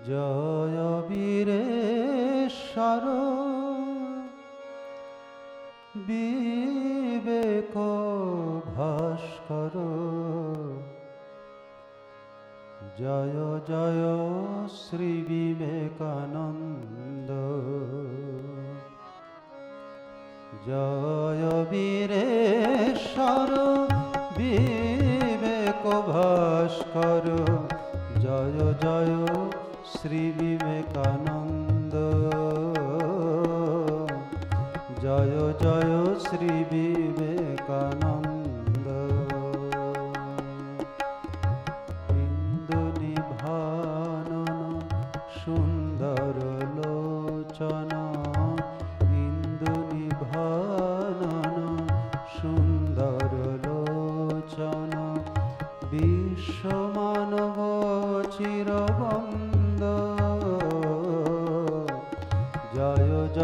জয় বীরেশ্বর। বিবেক ভাস্কর। জয় জয় শ্রী বিবেকানন্দ। জয় বীরেশ্বর বিবেক ভাস্কর। জয় জয় শ্রী বিবেকানন্দ। জয় জয় শ্রী বিবেকানন্দ। ইন্দু নিভানন, সুন্দর লোচন। ইন্দু নিভানন, সুন্দর লোচন। বিশ্ব মানব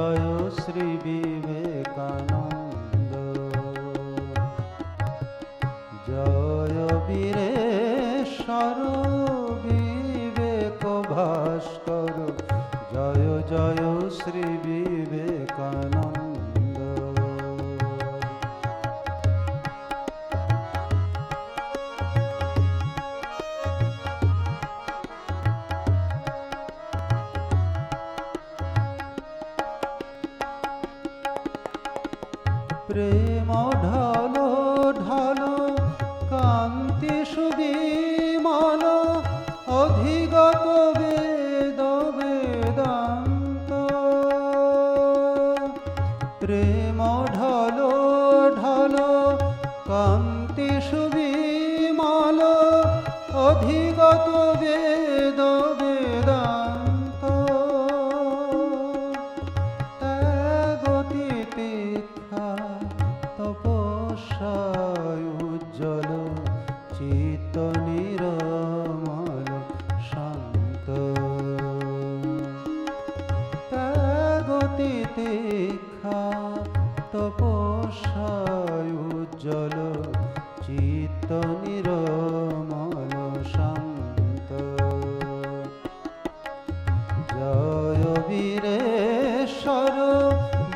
জয় শ্রী বিবেকানন্দ। জয় বীরেশ্বর বিবেক ভাস্কর। জয় জয় শ্রী বিবেকানন্দ প্রেম, ঢালো ঢালো, কান্তি সুবিমল অধিগত বেদ, বেদান্ত। প্রেম, ঢালো ঢালো, কান্তি সুবিমল অধিগত বেদ চিত্ত নিরমল শান্ত। জয় বীরেশ্বর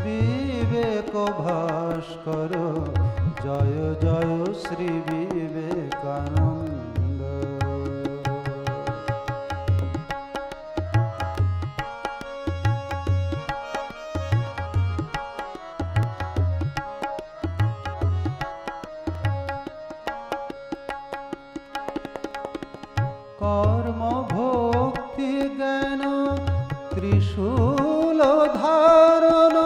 বিবেক ভাস্কর। জয় জয় শ্রী বিবেকানন্দ। কর্ম ভক্তি জ্ঞান, ত্রিশূল ধারণ,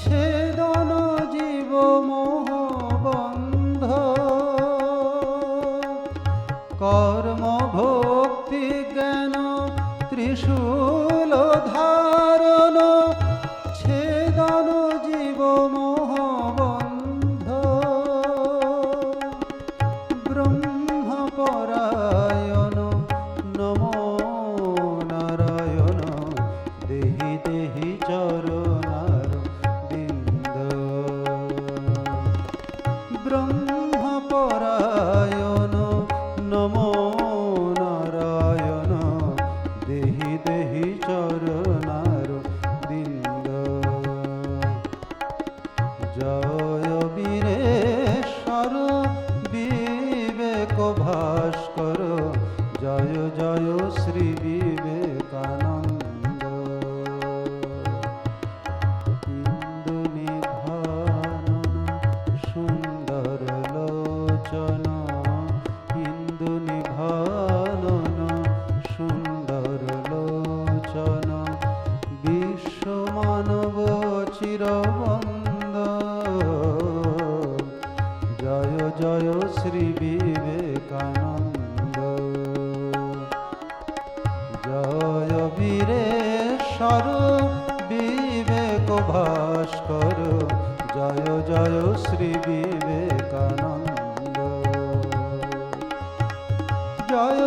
ছেদন জীব মোহ বন্ধ। কর্ম ভক্তি জ্ঞান, ত্রিশূল ধারণ, ছেদন জীব মোহ বন্ধ। দেহি চরণার বৃন্দ। জয় বীরেশ্বর বিবেক ভাস্কর জয় জয় শ্রী বিবেকানন্দ করো বিবেক ভাস্কর জয় জয় শ্রী বিবেকানন্দ। জয়